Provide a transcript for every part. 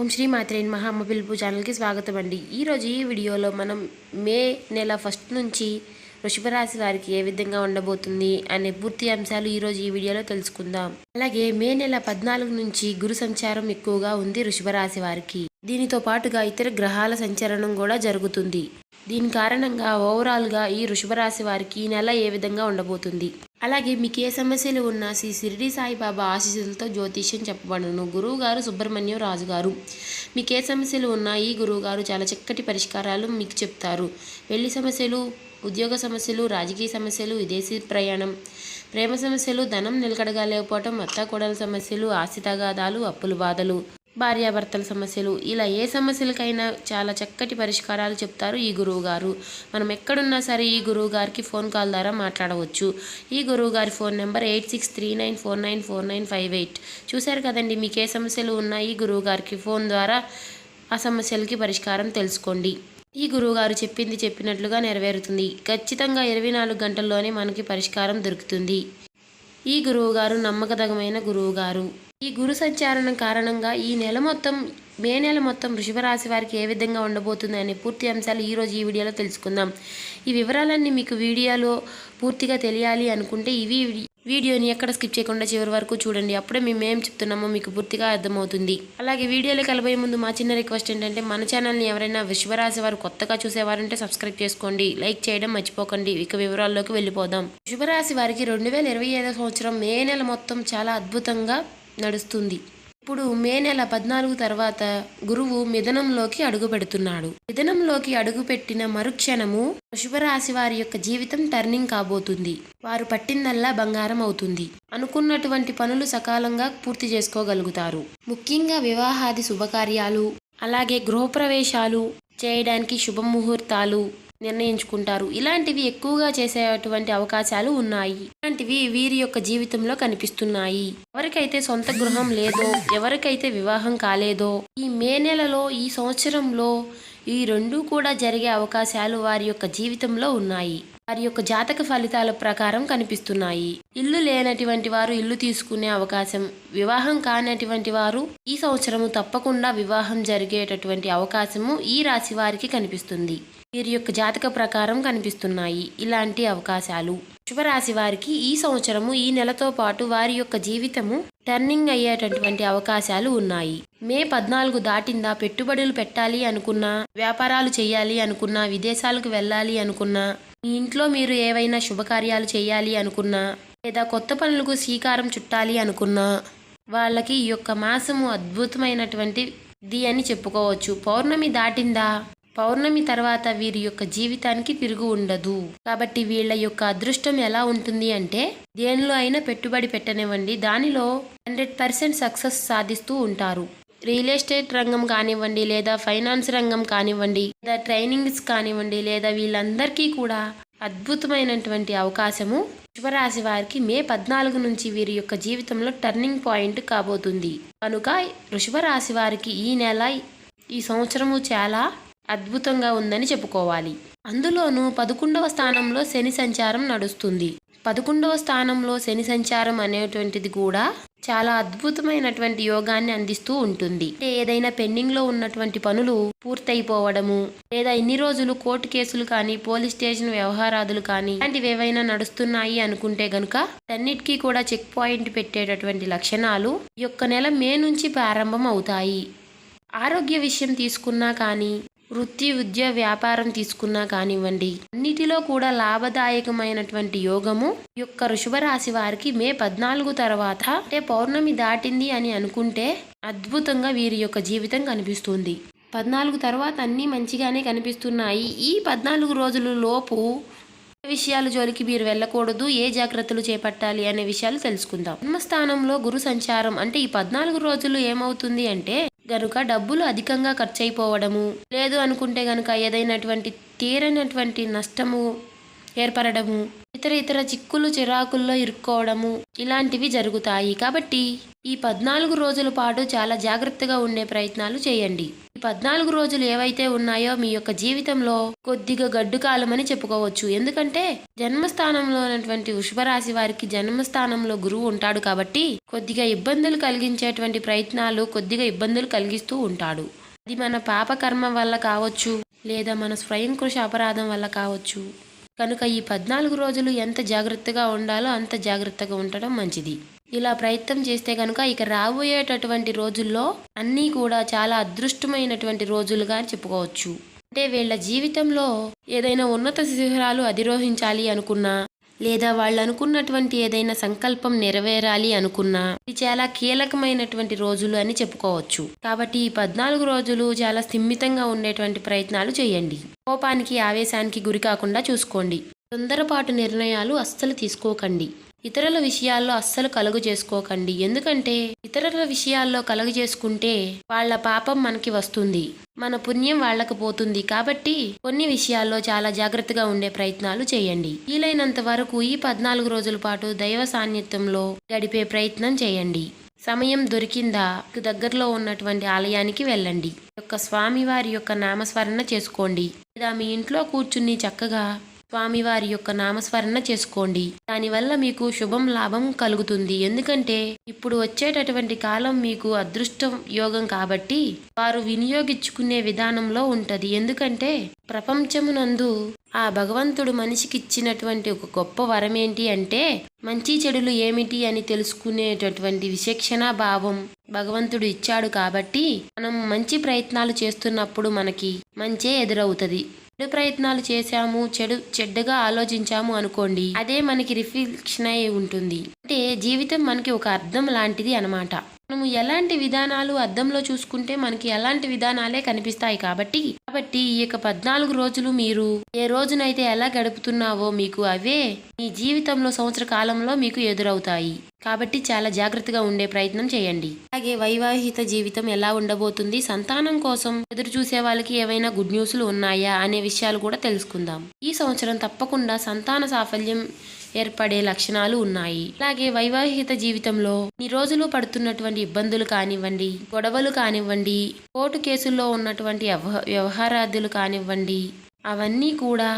ఓం శ్రీ మాత్రే మహా అమ్మ పిలుపు ఛానల్కి స్వాగతం అండి. ఈరోజు ఈ వీడియోలో మనం మే నెల ఫస్ట్ నుంచి వృషభ రాశి వారికి ఏ విధంగా ఉండబోతుంది అనే పూర్తి అంశాలు ఈరోజు ఈ వీడియోలో తెలుసుకుందాం. అలాగే మే నెల పద్నాలుగు నుంచి గురు సంచారం ఎక్కువగా ఉంది వృషభ రాశి వారికి. దీనితో పాటుగా ఇతర గ్రహాల సంచలనం కూడా జరుగుతుంది. దీని కారణంగా ఓవరాల్గా ఈ వృషభ రాశి వారికి ఈ నెల ఏ విధంగా ఉండబోతుంది? అలాగే మీకు ఏ సమస్యలు ఉన్నా శ్రీ షిరిడి సాయిబాబా ఆశీస్సులతో జ్యోతిష్యం చెప్పబడును. గురువుగారు సుబ్రహ్మణ్యం రాజుగారు. మీకు ఏ సమస్యలు ఉన్నా ఈ గురువు గారు చాలా చక్కటి పరిష్కారాలు మీకు చెప్తారు. పెళ్ళి సమస్యలు ఉద్యోగ సమస్యలు రాజకీయ సమస్యలు విదేశీ ప్రయాణం ప్రేమ సమస్యలు ధనం నిలకడగా లేకపోవటం అత్త కోడల సమస్యలు ఆస్తి తగాదాలు అప్పుల బాధలు. భార్యాభర్తల సమస్యలు. ఇలా ఏ సమస్యలకైనా చాలా చక్కటి పరిష్కారాలు చెప్తారు ఈ గురువు గారు మనం ఎక్కడున్నా సరే ఈ గురువు గారికి ఫోన్ కాల్ ద్వారా మాట్లాడవచ్చు. ఈ గురువు గారి phone number eight six three nine four nine four nine five eight. చూశారు కదండి మీకు ఏ సమస్యలు ఉన్నా ఈ గురువు గారికి ఫోన్ ద్వారా ఆ సమస్యలకి పరిష్కారం తెలుసుకోండి. ఈ గురువుగారు చెప్పింది చెప్పినట్లుగా నెరవేరుతుంది. ఖచ్చితంగా ఇరవై నాలుగు గంటల్లోనే మనకి పరిష్కారం దొరుకుతుంది. ఈ గురువుగారు నమ్మకదగమైన గురువుగారు. ఈ గురు సంచారణం కారణంగా ఈ నెల మొత్తం మే నెల మొత్తం వృషభరాశి వారికి ఏ విధంగా ఉండబోతుంది అనే పూర్తి అంశాలు ఈరోజు ఈ వీడియోలో తెలుసుకుందాం. ఈ వివరాలన్నీ మీకు వీడియోలో పూర్తిగా తెలియాలి అనుకుంటే ఇవి వీడియోని ఎక్కడ స్కిప్ చేయకుండా చివరి వరకు చూడండి. అప్పుడే మేము ఏం చెప్తున్నామో మీకు పూర్తిగా అర్థమవుతుంది. అలాగే వీడియోలో కలబోయే ముందు మా చిన్న రిక్వెస్ట్ ఏంటంటే మన ఛానల్ని ఎవరైనా వృషభరాశి వారు కొత్తగా చూసేవారంటే సబ్స్క్రైబ్ చేసుకోండి. లైక్ చేయడం మర్చిపోకండి. ఇక వివరాల్లోకి వెళ్ళిపోదాం. వృషభరాశి వారికి రెండు వేల ఇరవై సంవత్సరం మే నెల మొత్తం చాలా అద్భుతంగా నడుస్తుంది. ఇప్పుడు మే నెల పద్నాలుగు తర్వాత గురువు మిథనంలోకి అడుగుపెడుతున్నాడు. మిథనంలోకి అడుగుపెట్టిన మరుక్షణము వృషభరాశి వారి యొక్క జీవితం టర్నింగ్ కాబోతుంది. వారు పట్టిందల్లా బంగారం అవుతుంది. అనుకున్నటువంటి పనులు సకాలంగా పూర్తి చేసుకోగలుగుతారు. ముఖ్యంగా వివాహాది శుభకార్యాలు అలాగే గృహప్రవేశాలు చేయడానికి శుభముహూర్తాలు నిర్ణయించుకుంటారు. ఇలాంటివి ఎక్కువగా చేసేటువంటి అవకాశాలు ఉన్నాయి. ఇలాంటివి వీరి యొక్క జీవితంలో కనిపిస్తున్నాయి. ఎవరికైతే సొంత గృహం లేదో ఎవరికైతే వివాహం కాలేదో ఈ మే నెలలో ఈ సంవత్సరంలో ఈ రెండు కూడా జరిగే అవకాశాలు వారి యొక్క జీవితంలో ఉన్నాయి. వారి యొక్క జాతక ఫలితాల ప్రకారం కనిపిస్తున్నాయి. ఇల్లు లేనటువంటి వారు ఇల్లు తీసుకునే అవకాశం వివాహం కానటువంటి వారు ఈ సంవత్సరము తప్పకుండా వివాహం జరిగేటటువంటి అవకాశము ఈ రాశి వారికి కనిపిస్తుంది. వీరి యొక్క జాతక ప్రకారం కనిపిస్తున్నాయి. ఇలాంటి అవకాశాలు. వృషభరాశి వారికి ఈ సంవత్సరము ఈ నెలతో పాటు వారి యొక్క జీవితము టర్నింగ్ అయ్యేటటువంటి అవకాశాలు ఉన్నాయి. మే పద్నాలుగు దాటిందా పెట్టుబడులు పెట్టాలి అనుకున్నా వ్యాపారాలు చేయాలి అనుకున్నా విదేశాలకు వెళ్ళాలి అనుకున్నా మీ ఇంట్లో మీరు ఏవైనా శుభకార్యాలు చేయాలి అనుకున్నా లేదా కొత్త పనులకు శ్రీకారం చుట్టాలి అనుకున్నా వాళ్ళకి ఈ యొక్క మాసము అద్భుతమైనటువంటిది అని చెప్పుకోవచ్చు. పౌర్ణమి దాటిందా? పౌర్ణమి తర్వాత వీరి యొక్క జీవితానికి తిరుగు ఉండదు. కాబట్టి వీళ్ళ యొక్క అదృష్టం ఎలా ఉంటుంది అంటే దేనిలో అయినా పెట్టుబడి పెట్టనివ్వండి. దానిలో హండ్రెడ్ పర్సెంట్ సక్సెస్ సాధిస్తూ ఉంటారు. రియల్ ఎస్టేట్ రంగం కానివ్వండి లేదా ఫైనాన్స్ రంగం కానివ్వండి లేదా ట్రైనింగ్స్ కానివ్వండి లేదా వీళ్ళందరికీ కూడా అద్భుతమైనటువంటి అవకాశము శుభరాశి వారికి మే పద్నాలుగు నుంచి వీరి యొక్క జీవితంలో టర్నింగ్ పాయింట్ కాబోతుంది. కనుక వృషభరాశి వారికి ఈ నెల ఈ సంవత్సరము చాలా అద్భుతంగా ఉందని చెప్పుకోవాలి. అందులోనూ పదకొండవ స్థానంలో శని సంచారం నడుస్తుంది. పదకొండవ స్థానంలో శని సంచారం అనేటువంటిది కూడా చాలా అద్భుతమైనటువంటి యోగాన్ని అందిస్తూ ఉంటుంది. అంటే ఏదైనా పెండింగ్లో ఉన్నటువంటి పనులు పూర్తయిపోవడము లేదా ఇన్ని రోజులు కోర్టు కేసులు కానీ పోలీస్ స్టేషన్ వ్యవహారాదులు కానీ ఇలాంటివి ఏవైనా నడుస్తున్నాయి అనుకుంటే గనుక అన్నిటికీ కూడా చెక్ పాయింట్ పెట్టేటటువంటి లక్షణాలు ఈ యొక్క నెల మే నుంచి ప్రారంభం అవుతాయి ఆరోగ్య విషయం తీసుకున్నా కానీ వృత్తి విద్య వ్యాపారం తీసుకున్నా కానివ్వండి అన్నిటిలో కూడా లాభదాయకమైనటువంటి యోగము యొక్క వృషభ రాశి వారికి మే పద్నాలుగు తర్వాత అంటే పౌర్ణమి దాటింది అని అనుకుంటే అద్భుతంగా వీరి యొక్క జీవితం కనిపిస్తుంది. పద్నాలుగు తర్వాత అన్నీ మంచిగానే కనిపిస్తున్నాయి. ఈ పద్నాలుగు రోజుల లోపు విషయాల జోలికి మీరు వెళ్ళకూడదు ఏ జాగ్రత్తలు చేపట్టాలి అనే విషయాలు తెలుసుకుందాం. జన్మస్థానంలో గురు సంచారం అంటే ఈ పద్నాలుగు రోజులు ఏమవుతుంది అంటే గనుక డబ్బులు అధికంగా ఖర్చు అయిపోవడము లేదు అనుకుంటే గనుక ఏదైనటువంటి తీరనటువంటి నష్టము ఏర్పడము ఇతర ఇతర చిక్కులు చిరాకుల్లో ఇరుక్కోవడము ఇలాంటివి జరుగుతాయి. కాబట్టి ఈ పద్నాలుగు రోజుల పాటు చాలా జాగ్రత్తగా ఉండే ప్రయత్నాలు చేయండి. ఈ పద్నాలుగు రోజులు ఏవైతే ఉన్నాయో మీ యొక్క జీవితంలో కొద్దిగా గడ్డు కాలం అని చెప్పుకోవచ్చు. ఎందుకంటే జన్మస్థానంలో ఉన్నటువంటి వృషభరాశి వారికి జన్మస్థానంలో గురువు ఉంటాడు కాబట్టి కొద్దిగా ఇబ్బందులు కలిగించేటువంటి ప్రయత్నాలు కొద్దిగా ఇబ్బందులు కలిగిస్తూ ఉంటాడు. అది మన పాపకర్మ వల్ల కావచ్చు లేదా మన స్వయం కృషి అపరాధం వల్ల కావచ్చు. కనుక ఈ పద్నాలుగు రోజులు ఎంత జాగ్రత్తగా ఉండాలో అంత జాగ్రత్తగా ఉండటం మంచిది. ఇలా ప్రయత్నం చేస్తే కనుక ఇక రాబోయేటటువంటి రోజుల్లో అన్నీ కూడా చాలా అదృష్టమైనటువంటి రోజులుగా చెప్పుకోవచ్చు. అంటే వీళ్ళ జీవితంలో ఏదైనా ఉన్నత శిఖరాలు అధిరోహించాలి అనుకున్నా లేదా వాళ్ళు అనుకున్నటువంటి ఏదైనా సంకల్పం నెరవేరాలి అనుకున్నా ఇది చాలా కీలకమైనటువంటి రోజులు అని చెప్పుకోవచ్చు. కాబట్టి ఈ పద్నాలుగు రోజులు చాలా స్థిమితంగా ఉండేటువంటి ప్రయత్నాలు చేయండి. కోపానికి ఆవేశానికి గురి కాకుండా చూసుకోండి. తొందరపాటు నిర్ణయాలు అస్సలు తీసుకోకండి. ఇతరుల విషయాల్లో అస్సలు కలుగు చేసుకోకండి. ఎందుకంటే ఇతరుల విషయాల్లో కలుగు చేసుకుంటే వాళ్ళ పాపం మనకి వస్తుంది. మన పుణ్యం వాళ్ళకు పోతుంది. కాబట్టి కొన్ని విషయాల్లో చాలా జాగ్రత్తగా ఉండే ప్రయత్నాలు చేయండి. వీలైనంత వరకు ఈ పద్నాలుగు రోజుల పాటు దైవ సాన్నిధ్యంలో గడిపే ప్రయత్నం చేయండి. సమయం దొరికిందా దగ్గరలో ఉన్నటువంటి ఆలయానికి వెళ్ళండి. యొక్క స్వామివారి యొక్క నామస్మరణ చేసుకోండి. లేదా మీ ఇంట్లో కూర్చుని చక్కగా స్వామివారి యొక్క నామస్మరణ చేసుకోండి. దానివల్ల మీకు శుభం లాభం కలుగుతుంది. ఎందుకంటే ఇప్పుడు వచ్చేటటువంటి కాలం మీకు అదృష్టం యోగం కాబట్టి వారు వినియోగించుకునే విధానంలో ఉంటది. ఎందుకంటే ప్రపంచమునందు ఆ భగవంతుడు మనిషికిచ్చినటువంటి ఒక గొప్ప వరం ఏంటి అంటే మంచి చెడులు ఏమిటి అని తెలుసుకునేటటువంటి విశక్షణ భావం భగవంతుడు ఇచ్చాడు కాబట్టి మనం మంచి ప్రయత్నాలు చేస్తున్నప్పుడు మనకి మంచే ఎదురవుతుంది. చెడు ప్రయత్నాలు చేశాము చెడు చెడ్డగా ఆలోచించాము అనుకోండి అదే మనకి రిఫ్లెక్షన్ అయి ఉంటుంది. అంటే జీవితం మనకి ఒక అర్థం లాంటిది అనమాట మనము ఎలాంటి విధానాలు అద్దంలో చూసుకుంటే మనకి ఎలాంటి విధానాలే కనిపిస్తాయి కాబట్టి కాబట్టి ఈ యొక్క పద్నాలుగు రోజులు మీరు ఏ రోజునైతే ఎలా గడుపుతున్నావో మీకు అవే మీ జీవితంలో సంవత్సర కాలంలో మీకు ఎదురవుతాయి. కాబట్టి చాలా జాగ్రత్తగా ఉండే ప్రయత్నం చేయండి. అలాగే వైవాహిక జీవితం ఎలా ఉండబోతుంది సంతానం కోసం ఎదురు చూసే వాళ్ళకి ఏవైనా గుడ్ న్యూస్లు ఉన్నాయా అనే విషయాలు కూడా తెలుసుకుందాం. ఈ సంవత్సరం తప్పకుండా సంతాన సాఫల్యం ఏర్పడే లక్షణాలు ఉన్నాయి. అలాగే వైవాహిక జీవితంలో మీ రోజులు పడుతున్నటువంటి ఇబ్బందులు కానివ్వండి గొడవలు కానివ్వండి కోర్టు కేసుల్లో ఉన్నటువంటి వ్యవహారాదులు కానివ్వండి అవన్నీ కూడా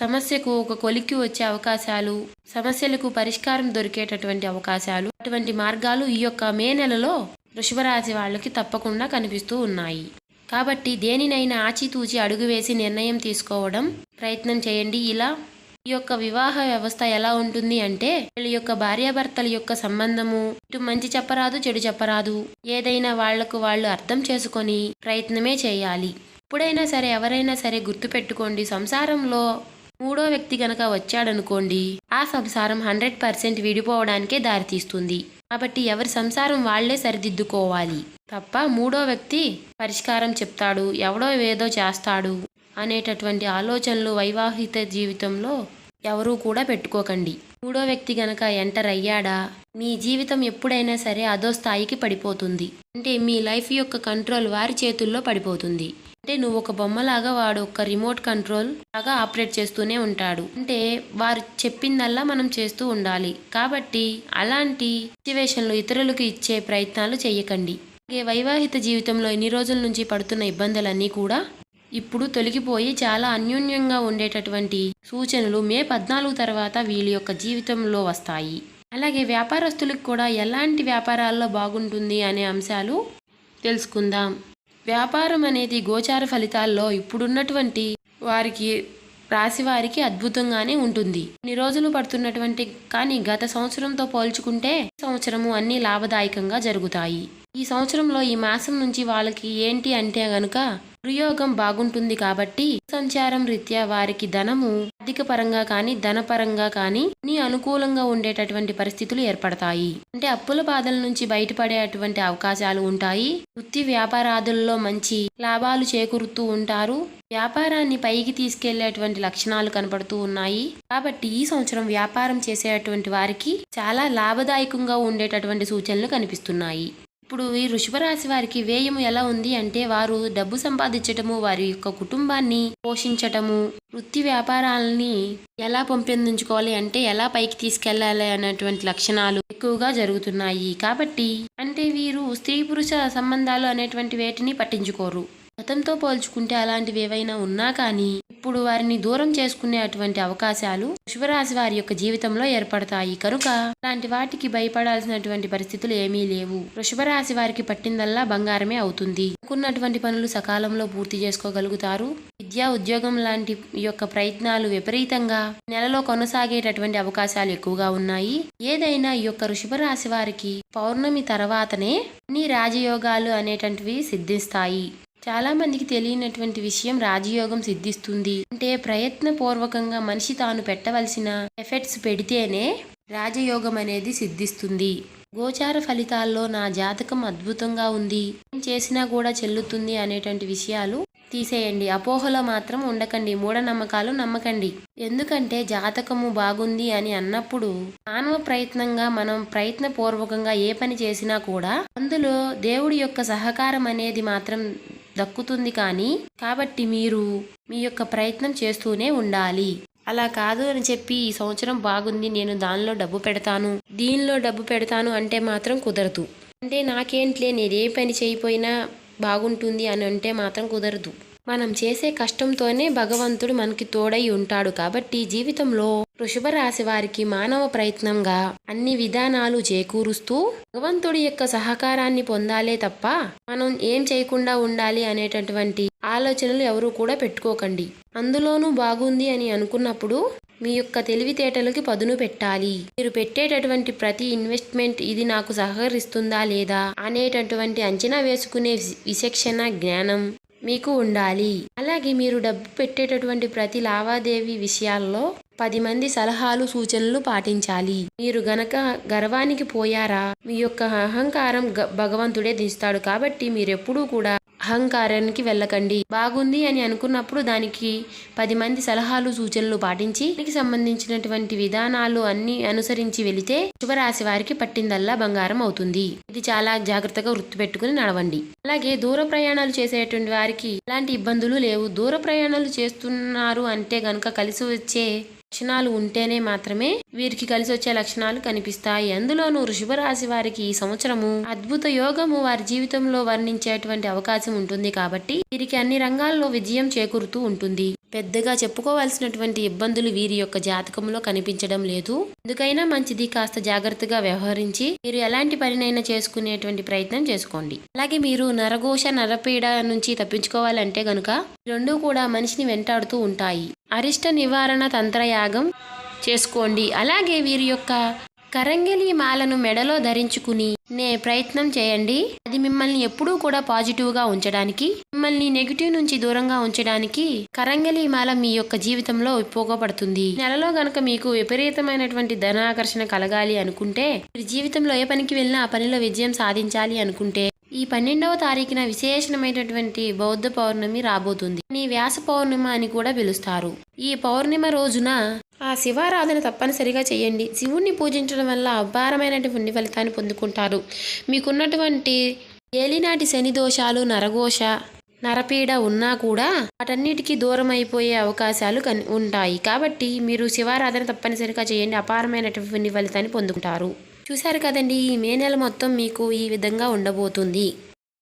సమస్యకు ఒక కొలిక్కి వచ్చే అవకాశాలు సమస్యలకు పరిష్కారం దొరికేటటువంటి అవకాశాలు అటువంటి మార్గాలు ఈ యొక్క మే నెలలో వృషభరాశి వాళ్ళకి తప్పకుండా కనిపిస్తూ ఉన్నాయి. కాబట్టి దేనినైనా ఆచితూచి అడుగు వేసి నిర్ణయం తీసుకోవడం ప్రయత్నం చేయండి. ఇలా ఈ యొక్క వివాహ వ్యవస్థ ఎలా ఉంటుంది అంటే వీళ్ళ యొక్క భార్యాభర్తల యొక్క సంబంధము ఇటు మంచి చెప్పరాదు చెడు చెప్పరాదు. ఏదైనా వాళ్ళకు వాళ్ళు అర్థం చేసుకొని ప్రయత్నమే చేయాలి. ఎప్పుడైనా సరే ఎవరైనా సరే గుర్తుపెట్టుకోండి సంసారంలో మూడో వ్యక్తి గనక వచ్చాడనుకోండి ఆ సంసారం హండ్రెడ్ పర్సెంట్ విడిపోవడానికే దారితీస్తుంది. కాబట్టి ఎవరి సంసారం వాళ్ళే సరిదిద్దుకోవాలి. తప్ప మూడో వ్యక్తి పరిష్కారం చెప్తాడు ఎవడో ఏదో చేస్తాడు అనేటటువంటి ఆలోచనలు వైవాహిత జీవితంలో ఎవరూ కూడా పెట్టుకోకండి. మూడో వ్యక్తి గనక ఎంటర్ అయ్యాడా? మీ జీవితం ఎప్పుడైనా సరే అదో స్థాయికి పడిపోతుంది. అంటే మీ లైఫ్ యొక్క కంట్రోల్ వారి చేతుల్లో పడిపోతుంది. అంటే నువ్వు ఒక బొమ్మలాగా వాడు ఒక రిమోట్ కంట్రోల్ లాగా ఆపరేట్ చేస్తూనే ఉంటాడు. అంటే వారు చెప్పిందల్లా మనం చేస్తూ ఉండాలి. కాబట్టి అలాంటి సిచ్యువేషన్లు ఇతరులకు ఇచ్చే ప్రయత్నాలు చేయకండి. అలాగే వైవాహిత జీవితంలో ఎన్ని రోజుల నుంచి పడుతున్న ఇబ్బందులన్నీ కూడా ఇప్పుడు తొలగిపోయి చాలా అన్యోన్యంగా ఉండేటటువంటి సూచనలు మే పద్నాలుగు తర్వాత వీళ్ళ యొక్క జీవితంలో వస్తాయి. అలాగే వ్యాపారస్తులకు కూడా ఎలాంటి వ్యాపారాల్లో బాగుంటుంది అనే అంశాలు తెలుసుకుందాం. వ్యాపారం అనేది గోచార ఫలితాల్లో ఇప్పుడున్నటువంటి వారికి రాశి వారికి అద్భుతంగానే ఉంటుంది. కొన్ని రోజులు పడుతున్నటువంటి కానీ గత సంవత్సరంతో పోల్చుకుంటే సంవత్సరము అన్ని లాభదాయకంగా జరుగుతాయి. ఈ సంవత్సరంలో ఈ మాసం నుంచి వాళ్ళకి ఏంటి అంటే గనుక ప్రయోగం బాగుంటుంది కాబట్టి సంచారం రీత్యా వారికి ధనము ఆర్థిక పరంగా కానీ ధనపరంగా కానీ నీ అనుకూలంగా ఉండేటటువంటి పరిస్థితులు ఏర్పడతాయి. అంటే అప్పుల బాధల నుంచి బయటపడేటువంటి అవకాశాలు ఉంటాయి. వృత్తి వ్యాపారాదుల్లో మంచి లాభాలు చేకూరుతూ ఉంటారు. వ్యాపారాన్ని పైకి తీసుకెళ్ళేటువంటి లక్షణాలు కనపడుతూ ఉన్నాయి. కాబట్టి ఈ సంవత్సరం వ్యాపారం చేసేటువంటి వారికి చాలా లాభదాయకంగా ఉండేటటువంటి సూచనలు కనిపిస్తున్నాయి. ఇప్పుడు ఈ వృషభరాశి వారికి వ్యయం ఎలా ఉంది అంటే వారు డబ్బు సంపాదించటము వారి యొక్క కుటుంబాన్ని పోషించటము వృత్తి వ్యాపారాలని ఎలా పెంపొందించుకోవాలి అంటే ఎలా పైకి తీసుకెళ్ళాలి అనేటువంటి లక్షణాలు ఎక్కువగా జరుగుతున్నాయి. కాబట్టి అంటే వీరు స్త్రీ పురుష సంబంధాలు అనేటువంటి వేటిని పట్టించుకోరు. గతంతో పోల్చుకుంటే అలాంటివి ఏవైనా ఉన్నా కానీ ఇప్పుడు వారిని దూరం చేసుకునే అటువంటి అవకాశాలు వృషభరాశి వారి యొక్క జీవితంలో ఏర్పడతాయి కనుక అలాంటి వాటికి భయపడాల్సినటువంటి పరిస్థితులు ఏమీ లేవు. వృషభరాశి వారికి పట్టిందల్లా బంగారమే అవుతుంది. అనుకున్నటువంటి పనులు సకాలంలో పూర్తి చేసుకోగలుగుతారు. విద్యా ఉద్యోగం లాంటి యొక్క ప్రయత్నాలు విపరీతంగా నెలలో కొనసాగేటటువంటి అవకాశాలు ఎక్కువగా ఉన్నాయి. ఏదైనా ఈ యొక్క వృషభరాశి వారికి పౌర్ణమి తర్వాతనే అన్ని రాజయోగాలు అనేటువంటివి సిద్ధిస్తాయి. చాలామందికి తెలియనటువంటి విషయం రాజయోగం సిద్ధిస్తుంది. అంటే ప్రయత్నపూర్వకంగా మనిషి తాను పెట్టవలసిన ఎఫెక్ట్స్ పెడితేనే రాజయోగం అనేది సిద్ధిస్తుంది. గోచార ఫలితాల్లో నా జాతకం అద్భుతంగా ఉంది. ఏం చేసినా కూడా చెల్లుతుంది అనేటువంటి విషయాలు తీసేయండి. అపోహలో మాత్రం ఉండకండి. మూఢనమ్మకాలు నమ్మకండి. ఎందుకంటే జాతకము బాగుంది అని అన్నప్పుడు మానవ ప్రయత్నంగా మనం ప్రయత్నపూర్వకంగా ఏ పని చేసినా కూడా అందులో దేవుడి యొక్క సహకారం అనేది మాత్రం దక్కుతుంది కానీ కాబట్టి మీరు మీ యొక్క ప్రయత్నం చేస్తూనే ఉండాలి. అలా కాదు అని చెప్పి ఈ సంవత్సరం బాగుంది నేను దానిలో డబ్బు పెడతాను. దీనిలో డబ్బు పెడతాను అంటే మాత్రం కుదరదు. అంటే నాకేంట్లే నేను ఏ పని చేయిపోయినా బాగుంటుంది అని అంటే మాత్రం కుదరదు. మనం చేసే కష్టంతోనే భగవంతుడు మనకి తోడై ఉంటాడు కాబట్టి జీవితంలో వృషభ రాశి వారికి మానవ ప్రయత్నంగా అన్ని విధానాలు చేకూరుస్తూ భగవంతుడి యొక్క సహకారాన్ని పొందాలే తప్ప మనం ఏం చేయకుండా ఉండాలి అనేటటువంటి ఆలోచనలు ఎవరు కూడా పెట్టుకోకండి. అందులోనూ బాగుంది అని అనుకున్నప్పుడు మీ యొక్క తెలివితేటలకి పదును పెట్టాలి. మీరు పెట్టేటటువంటి ప్రతి ఇన్వెస్ట్మెంట్ ఇది నాకు సహకరిస్తుందా లేదా అనేటటువంటి అంచనా వేసుకునే వి- విచక్షణ జ్ఞానం మీకు ఉండాలి. అలాగే మీరు డబ్బు పెట్టేటటువంటి ప్రతి లావాదేవీ విషయాల్లో పది మంది సలహాలు సూచనలు పాటించాలి. మీరు గనక గర్వానికి పోయారా? మీ యొక్క అహంకారం గ- భగవంతుడే దిస్తాడు కాబట్టి మీరెప్పుడూ కూడా అహంకారానికి వెళ్ళకండి. బాగుంది అని అనుకున్నప్పుడు దానికి పది మంది సలహాలు సూచనలు పాటించి దానికి సంబంధించినటువంటి విధానాలు అన్ని అనుసరించి వెళితే శుభరాశి వారికి పట్టిందల్లా బంగారం అవుతుంది. ఇది చాలా జాగ్రత్తగా గుర్తుపెట్టుకుని నడవండి. అలాగే దూర ప్రయాణాలు చేసేటువంటి వారికి ఎలాంటి ఇబ్బందులు లేవు. దూర ప్రయాణాలు చేస్తున్నారు అంటే గనుక కలిసి వచ్చే లక్షణాలు ఉంటేనే మాత్రమే వీరికి కలిసి వచ్చే లక్షణాలు కనిపిస్తాయి. అందులోనూ వృషభ రాశి వారికి ఈ సంవత్సరము అద్భుత యోగము వారి జీవితంలో వర్ణించేటువంటి అవకాశం ఉంటుంది కాబట్టి వీరికి అన్ని రంగాల్లో విజయం చేకూరుతూ ఉంటుంది. పెద్దగా చెప్పుకోవాల్సినటువంటి ఇబ్బందులు వీరి యొక్క జాతకంలో కనిపించడం లేదు. ఎందుకైనా మంచిది కాస్త జాగ్రత్తగా వ్యవహరించి మీరు ఎలాంటి పనినైనా చేసుకునేటువంటి ప్రయత్నం చేసుకోండి. అలాగే మీరు నరఘోష నరపీడ నుంచి తప్పించుకోవాలంటే గనుక రెండు రెండూ కూడా మనిషిని వెంటాడుతూ ఉంటాయి. అరిష్ట నివారణ తంత్రయాగం చేసుకోండి. అలాగే వీరి యొక్క కరంగిలి మాలను మెడలో ధరించుకుని నే ప్రయత్నం చేయండి. అది మిమ్మల్ని ఎప్పుడూ కూడా పాజిటివ్గా ఉంచడానికి మిమ్మల్ని నెగిటివ్ నుంచి దూరంగా ఉంచడానికి కరంగిలి మాల మీ యొక్క జీవితంలో ఉపయోగపడుతుంది. నెలలో గనక మీకు విపరీతమైనటువంటి ధనాకర్షణ కలగాలి అనుకుంటే మీరు జీవితంలో ఏ పనికి వెళ్ళినా ఆ పనిలో విజయం సాధించాలి అనుకుంటే ఈ పన్నెండవ తారీఖున విశేషమైనటువంటి బౌద్ధ పౌర్ణమి రాబోతుంది. ఈ వ్యాస పౌర్ణిమ అని కూడా పిలుస్తారు. ఈ పౌర్ణిమ రోజున ఆ శివారాధన తప్పనిసరిగా చేయండి. శివుణ్ణి పూజించడం వల్ల అపారమైనటువంటి ఫలితాన్ని పొందుకుంటారు. మీకున్నటువంటి ఏలినాటి శని దోషాలు నరఘోష నరపీడ ఉన్నా కూడా వాటన్నిటికీ దూరం అయిపోయే అవకాశాలు కన్ ఉంటాయి. కాబట్టి మీరు శివారాధన తప్పనిసరిగా చేయండి. అపారమైనటువంటి ఫలితాన్ని పొందుకుంటారు. చూశారు కదండి ఈ మే నెల మొత్తం మీకు ఈ విధంగా ఉండబోతుంది.